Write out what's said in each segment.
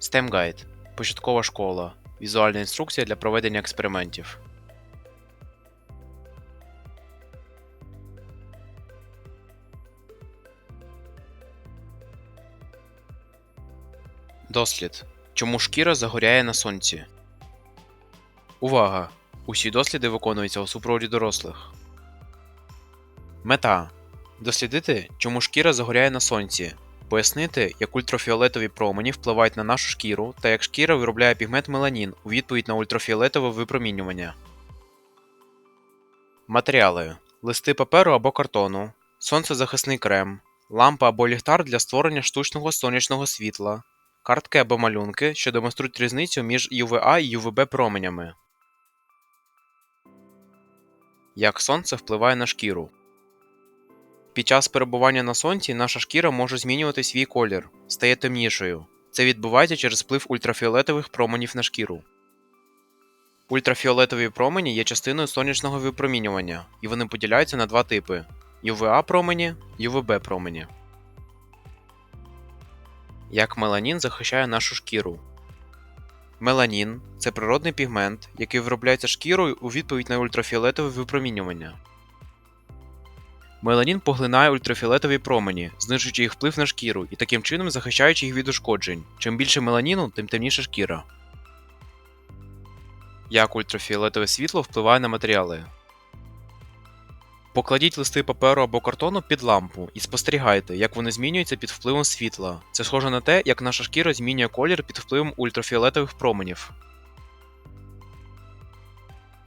STEM Guide – початкова школа, візуальна інструкція для проведення експериментів. Дослід. Чому шкіра загоряє на сонці? Увага! Усі досліди виконуються у супроводі дорослих. Мета дослідити, чому шкіра загоряє на сонці, пояснити, як ультрафіолетові промені впливають на нашу шкіру та як шкіра виробляє пігмент меланін у відповідь на ультрафіолетове випромінювання. Матеріали: листи паперу або картону, сонцезахисний крем, лампа або ліхтар для створення штучного сонячного світла, картки або малюнки, що демонструють різницю між UVA і UVB променями. Як сонце впливає на шкіру. Під час перебування на сонці наша шкіра може змінювати свій колір, стає темнішою. Це відбувається через вплив ультрафіолетових променів на шкіру. Ультрафіолетові промені є частиною сонячного випромінювання, і вони поділяються на два типи: UVA промені, UVB промені. Як меланін захищає нашу шкіру. Меланін це природний пігмент, який виробляється шкірою у відповідь на ультрафіолетове випромінювання. Меланін поглинає ультрафіолетові промені, знижуючи їх вплив на шкіру і таким чином захищаючи їх від ушкоджень. Чим більше меланіну, тим темніша шкіра. Як ультрафіолетове світло впливає на матеріали. Покладіть листи паперу або картону під лампу і спостерігайте, як вони змінюються під впливом світла. Це схоже на те, як наша шкіра змінює колір під впливом ультрафіолетових променів.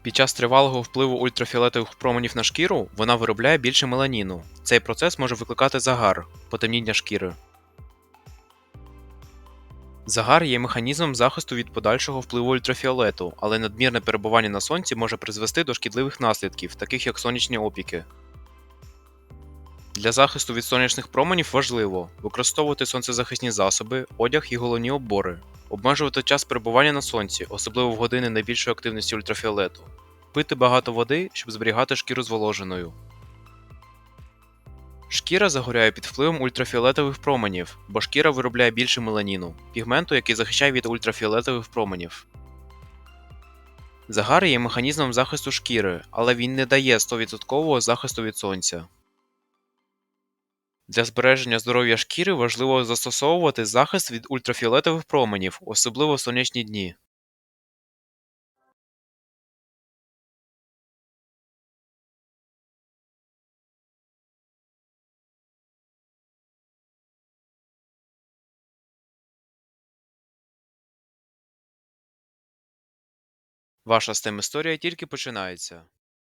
Під час тривалого впливу ультрафіолетових променів на шкіру вона виробляє більше меланіну. Цей процес може викликати загар, потемніння шкіри. Загар є механізмом захисту від подальшого впливу ультрафіолету, але надмірне перебування на сонці може призвести до шкідливих наслідків, таких як сонячні опіки. Для захисту від сонячних променів важливо використовувати сонцезахисні засоби, одяг і головні обори, обмежувати час перебування на сонці, особливо в години найбільшої активності ультрафіолету, пити багато води, щоб зберігати шкіру зволоженою. Шкіра загоряє під впливом ультрафіолетових променів, бо шкіра виробляє більше меланіну, пігменту, який захищає від ультрафіолетових променів. Загар є механізмом захисту шкіри, але він не дає 100% захисту від сонця. Для збереження здоров'я шкіри важливо застосовувати захист від ультрафіолетових променів, особливо в сонячні дні. Ваша STEM історія тільки починається.